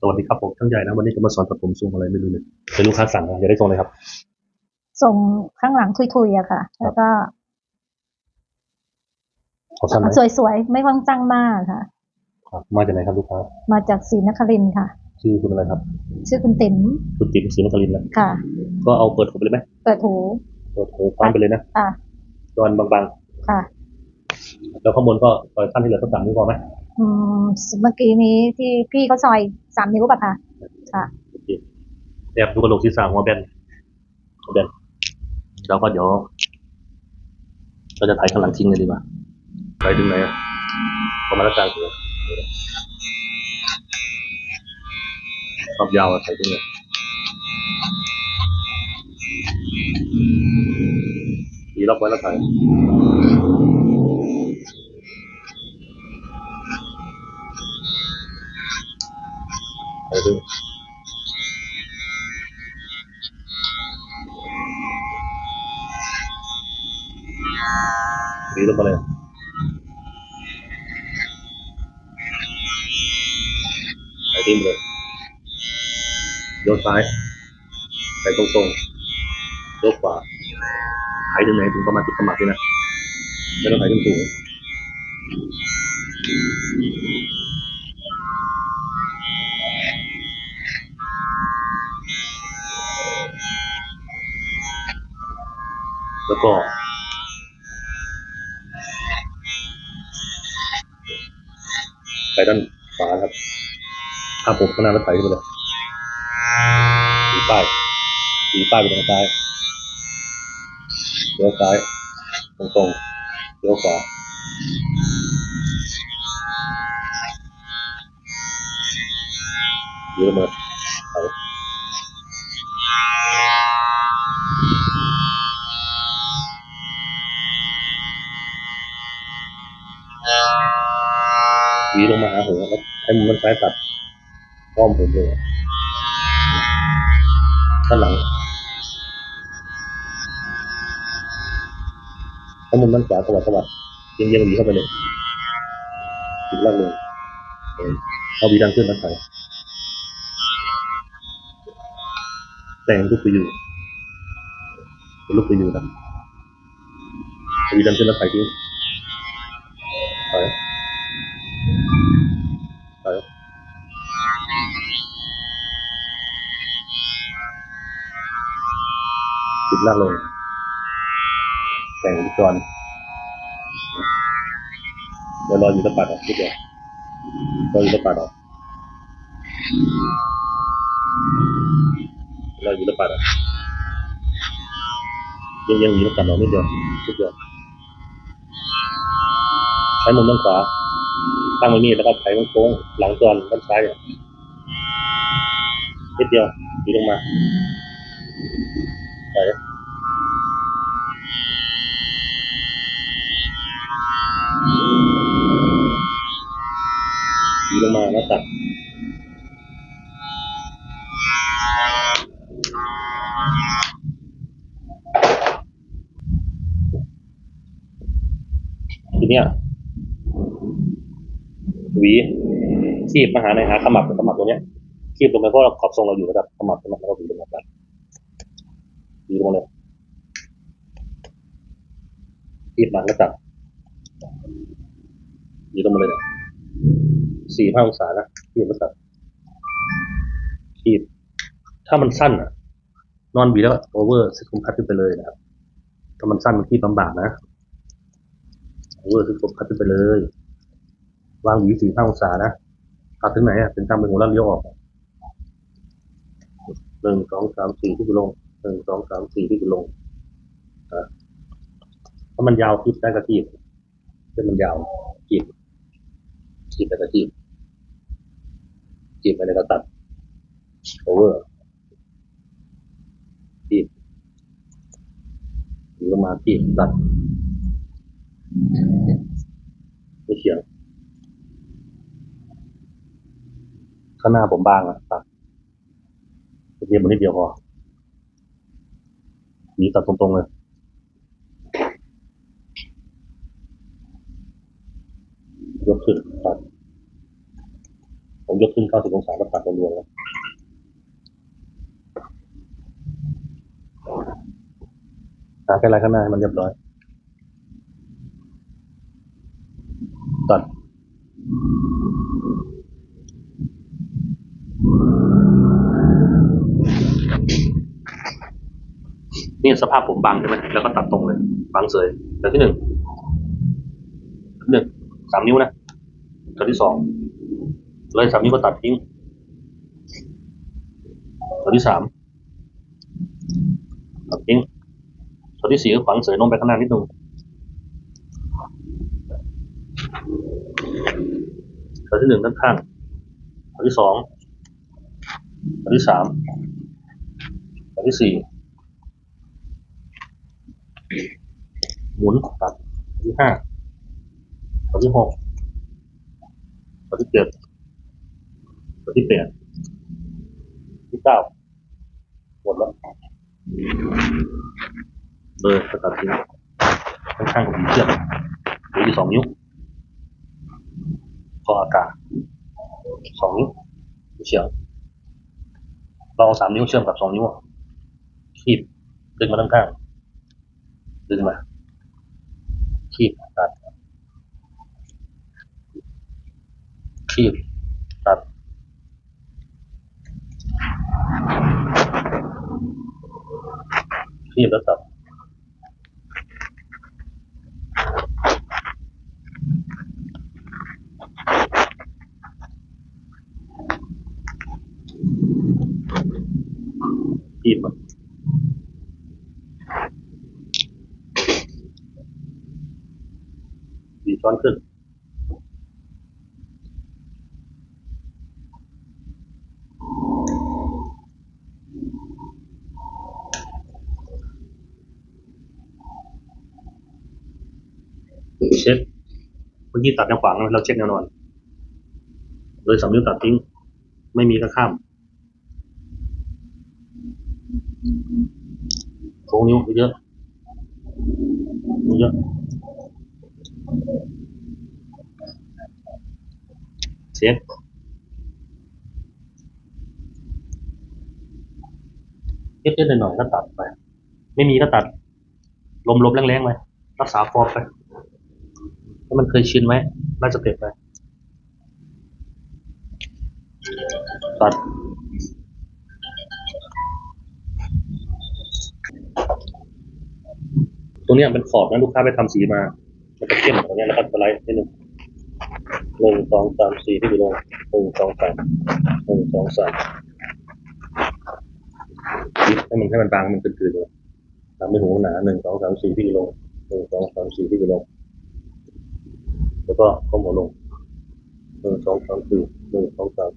สวัสดีครับผมช่างใหญ่นะวันนี้จะมาสอนตัดผมทรงอะไรไม่รู้เลยเป็นลูกค้าสั่งนะอยากได้ทรงอะไรครับส่งข้างหลังทุยๆอะค่ะ แล้วก็ขอสั้นไหมสวยๆ ไม่ว่างจังมากค่ะครับมาจากไหนครับลูกค้า มาจากศรีนครินทร์ค่ะ ชื่อคุณอะไรครับ ชื่อคุณติ๋ม คุณติ๋มศรีนครินทร์นะค่ะ ก็เอาเปิดหูไปเลยไหม เปิดหูเปิดหูคว้านไปเลยนะ อะจอนบางค่ะๆแล้วข้างบนก็ซอยสั้นที่เหลือสักสามนิ้วพอไหม อืมเมื่อกี้นี้ที่พี่เขาซอยสามนิ้วป่ะคะค่ะโอเคแอบดูกระโหลกศีรษะหัวแบนหัวแบนแล้วก็เดี๋ยวเราจะถ่ายข้างหลังทิ้งเลยดีกว่าไปถึงไหนอะประมาณกลางหัวความยาวอะถ่ายถึงไหนดีล็อกไว้แล้วถ่าย เลยโยนซ้ายไปตรงๆโยกขวาหายถึงไหนถึงประมาณจุดสมัครเลยนะไม่ต้องหายถึงสูงแล้วก็ไปด้านขวาครับ ถ้าผมข้างหน้ารถไถขึ้นไปเลยสีป้ายสีป้ายไปทางซ้ายเลี้ยวซ้าย ตรงตรงเลี้ยวขวาเลี้ยวมาไถหวีลงมาหาหัวแล้วให้มุมมันซ้ายตัด อ้อมผมเลยด้านหลังถ้ามุมด้นขวาสวัสดสวัสดเยียงเยียงหวีเข้าไปเลยถึงล่างเออเอาหวีดันขึ้นแล้วใส่แต่งลูกไปอยู่ลูกไปอยู่นะเอาหวีดันขึ้นแล้วใส่ทิ้ง ล่างลง แต่งก่อนเดี๋ยวรออยู่ตะปัดออกทีเดียวรออยู่ตะปัดออกรออยู่ตะปัดออกยังยังอยู่ตะปัดออกนิดเดียวนิดเดียวใช้มุมด้านขวาตั้งไว้นี่แล้วก็ไถโค้งหลังจอนด้านซ้ายเนี่ยนิดเดียวดีลงมาไป คีบมาหาในหาขมับขมับตรงเนี้ยคีบลงไปเพราะเราขอบทรงเราอยู่ระดับขมับขมับแล้วก็หวีลงมาตัดหวีลงเลยคีบมาแล้วตัดหวีลงมาเลยเนี่ยสี่ห้าองศานะขีดมาตัดขีดถ้ามันสั้นอะ นอนบีแล้วโอเวอร์ซิคุมพัดขึ้นไปเลยนะครับถ้ามันสั้นมันขีดลำบากนะโอเวอร์ซิคุมพัดขึ้นไปเลยวางหวีสี่ห้าองศานะ ตัดถึงไหนอะเป็นตามเป็นหัวแล้วเลี้ยวออกหนึ่งสองสามสี่ที่กูลงหนึ่งสองสามสี่ที่กูลงอถ้ามันยาวขีดได้ก็ขีดถ้ามันยาวขีดจีบไปก็จีบจีบไปแล้วก็ตัดโอเวอร์จีบหรือลงมาจีบตัดไม่เฉียง ข้างหน้าผมบ้างอะตัดเทียมมันนิดเดียวพอหนีตัดตรงๆเลยยกขึ้นตัดผมยกขึ้น90องศาแล้วตัดรวมๆแล้วหาแค่ไรข้างหน้าให้มันเรียบร้อย สภาพผมบังใช่ไหมแล้วก็ตัดตรงเลยบังเสยแต่ที่หนึ่งหนึ่งสามนิ้วนะตัวที่สองเลยสามนิ้วก็ตัดทิ้งตัวที่สามตัดทิ้งตัวที่สี่ก็ฝังเสยลงไปข้างหน้านิดนึงตัวที่หนึ่งด้านข้างตัวที่สองตัวที่สามตัวที่สี่ หมุนตัดตัวที่ห้าตัวที่หกตัวที่เจ็ดตัวที่แปดที่เก้าหมดแล้วเลยสตัดทิ้งข้างๆกับผมเชือกหรือที่สองนิ้วคออากาศสองนิ้วเฉียงเราเอาสามนิ้วเชื่อมกับสองนิ้วอะคีบดึงมาด้านข้าง ดึงมาคีบตัดคีบตัดคีบแล้วตัดคีบ มันดีช้อนขึ้น เช็ดเมื่อกี้ตัดแนวขวางนะเราเช็ดแนวนอนเลยสามนิ้วตัดทิ้ง ไม่มีก็ข้ามโค้งนิ้วเยอะเยอะ เช็ดเช็ดๆหน่อยๆก็ตัดไป ไม่มีก็ตัด ลมๆแรงๆไปรักษาฟอร์มไปให้มันเคยชินไหมไล่สเต็ปไป ตัด ตรงนี้เป็นขอบนะลูกค้าไปทำสีมา มันจะเข้มตรงเนี้ยแล้วก็สไลด์นิดนึงหนึ่งสองสามสี่ที่อยู่ลงหนึ่งสองสามหนึ่งสองสามให้มันให้มันบางมันตื่นๆเลยทำให้หูหนาหนึ่งสองสามสี่ที่อยู่ลงหนึ่งสองสามสี่ที่อยู่ลง แล้วก็ก้มหัวลงหนึ่งสองสามสี่หนึ่งสองสาม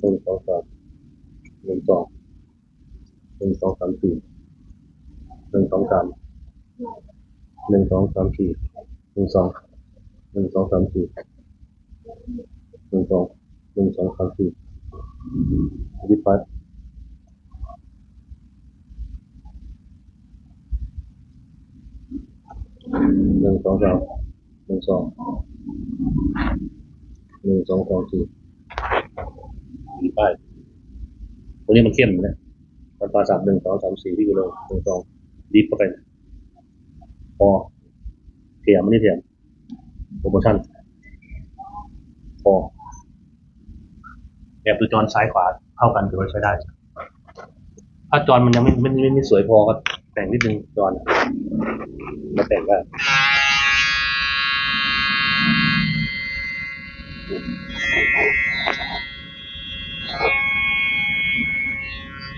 หนึ่งสองสามหนึ่งสองหนึ่งสองสามสี่หนึ่งสองสามหนึ่งสองสามสี่ หนึ่งสองหนึ่งสองสามสี่หนึ่งสองหนึ่งสองสามสี่ยี่สิบแปดหนึ่งสองสามหนึ่งสองหนึ่งสองสามสี่มีป้ายตรงนี้มันเข้มนะมันปลาสับหนึ่งสองสามสี่ที่กิโลหนึ่งสองดีฟเข้าไปพอ เทียมไม่ได้เทียมโปรโมชั่นพอแบบดูจอนซ้ายขวาเท่ากันถือว่าใช้ได้ ถ้าจอนมันยังไม่ไม่ไม่ไม่สวยพอก็แต่งนิดนึงจอนมาแต่งได้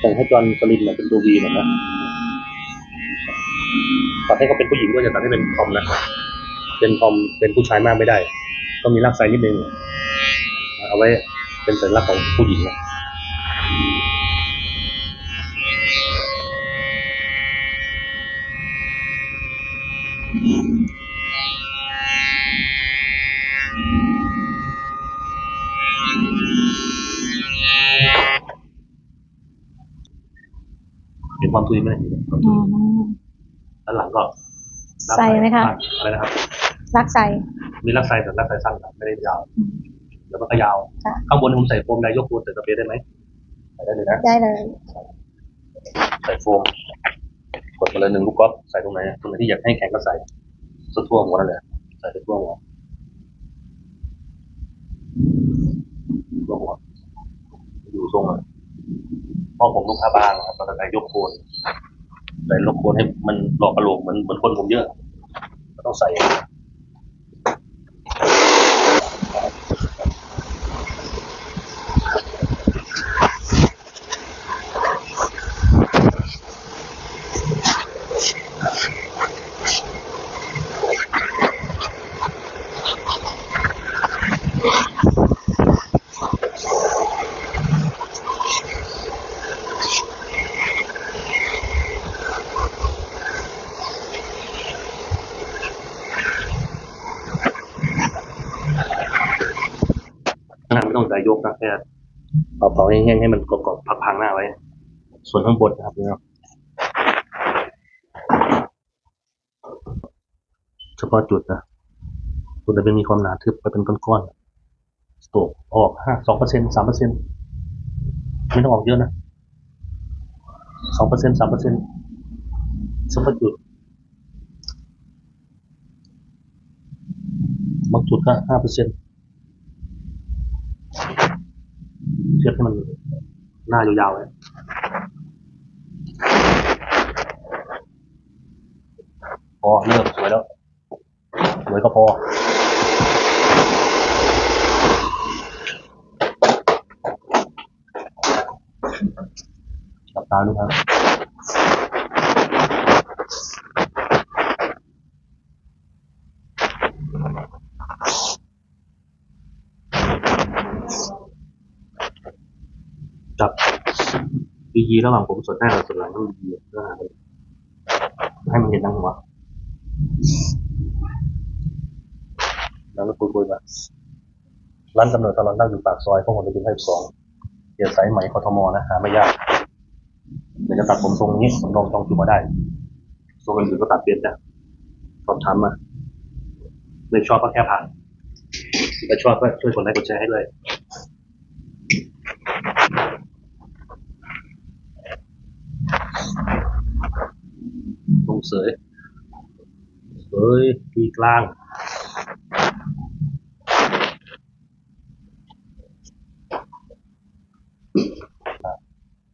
แต่งให้จอนสลินเนี่ยเป็นตัววีหน่อยนะ ตัดให้เขาเป็นผู้หญิงด้วยจะตัดให้เป็นทอมนะเป็นทอมเป็นผู้ชายมากไม่ได้ต้องมีรักไซนิดนึงเอาไว้เป็นสัญลักษณ์ของผู้หญิงนะเห็นความทุยไหมอืม ด้านหลังก็รักใส่ไหมคะ อะไรนะครับ รักใส่มีรักไซแต่รักไซสั้นครับไม่ได้ยาวอืมเดี๋ยวมันก็ยาว ค่ะ ข้างบนผมใส่โฟมไดยกโฟมใส่สเปรย์ได้ไหมใส่ได้เลยนะ ได้เลย ใส่โฟมกดมาเลยหนึ่งลูกกอล์ฟใส่ตรงไหนตรงไหนที่อยากให้แข็งก็ใส่สุดทั่วหัวนั่นแหละใส่ไปทั่วหัวทั่วหัวอยู่ทรงอะเพราะผมลูกค้าบ้านนะครับเราจะใส่ยกโคน ใส่ลกคนให้มันหลอกกระโหลกเหมือนเหมือนคนผมเยอะต้องใส่อย่างนี้ ขนาดไม่ต้องใส่ย กนะแค่เป่าแห้งๆให้มันกรอบๆพักๆหน้าไว้ ส่วนข้างบนนะครับเนี่ยเฉพาะจุดนะจุดจะเป็นมีความหนาทึบไปเป็นก้อนๆสโตกออกห้าสองเปอร์เซ็นสามเปอร์เซ็นไม่ต้องออกเยอะนะสองเปอร์เซ็นสามเปอร์เซ็นเฉพาะจุดบางจุดก็ห้าเปอร์เซ็นเชือกให้มันหน้ายาวๆเลยพอเลิกสวยแล้วสวยก็พอจับตาดูครับ จับยียีระหว่างผมส่วนหน้ากับส่วนหลังต้องยีเพื่อหาให้มันเห็นทั้งหัวแล้วก็คุยๆมาร้านกำเนิดตลอดนั่งอยู่ปากซอยพวกผมจะเป็นให้สองเกียสายไหมกทมนะหาไม่ยากเดี๋ยวจะตัดผมทรงนี้ผมลองจองคิวมาได้ทรงอื่นก็ตัดเปลี่ยนจ้ะสอบถามมาไม่ชอบก็แค่ผ่านถ้าชอบก็ช่วยกดไลค์กดแชร์ให้ด้วย ตรง เสยเสยทีกลาง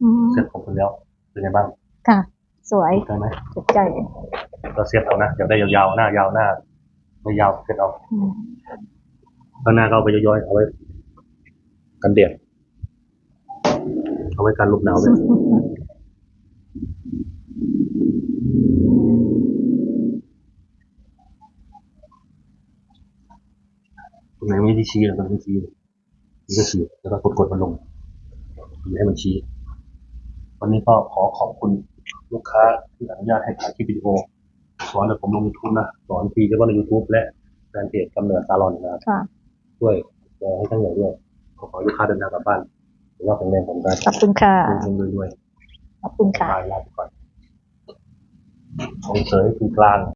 อืมเสร็จผมคนแล้วเป็นไงบ้าง ค่ะ สวยถูกใจไหมถูกใจก็เสียบเอานะอยากได้ยาวๆ หน้ายาวหน้า ไม่ยาวเสร็จเอาอืมข้างหน้าก็เอาไปย้อยๆ เอาไว้ กันเดียดเอาไว้กันลมหนาวไว้ ตรงไหนไม่ได้ชี้เราต้องชี้นี่ก็ชี้แล้วก็กดๆมันลงอย่าให้มันชี้วันนี้ก็ขอขอบคุณลูกค้าที่อนุญาตให้ถ่ายคลิปวิดีโอสอนแต่ผมลงยูทูบนะสอนฟรีเฉพาะในยูทูบและแฟนเพจกำเนิดซาลอนนะครับค่ะช่วยแชร์ให้ทั้งใหญ่ด้วยขอขอให้ลูกค้าเดินทางกลับบ้านหรือว่าเป็นแรงผมได้ขอบคุณค่ะเงินๆรวยขอบคุณๆค่ะตายลาไปก่อน ของเสยคือกลาง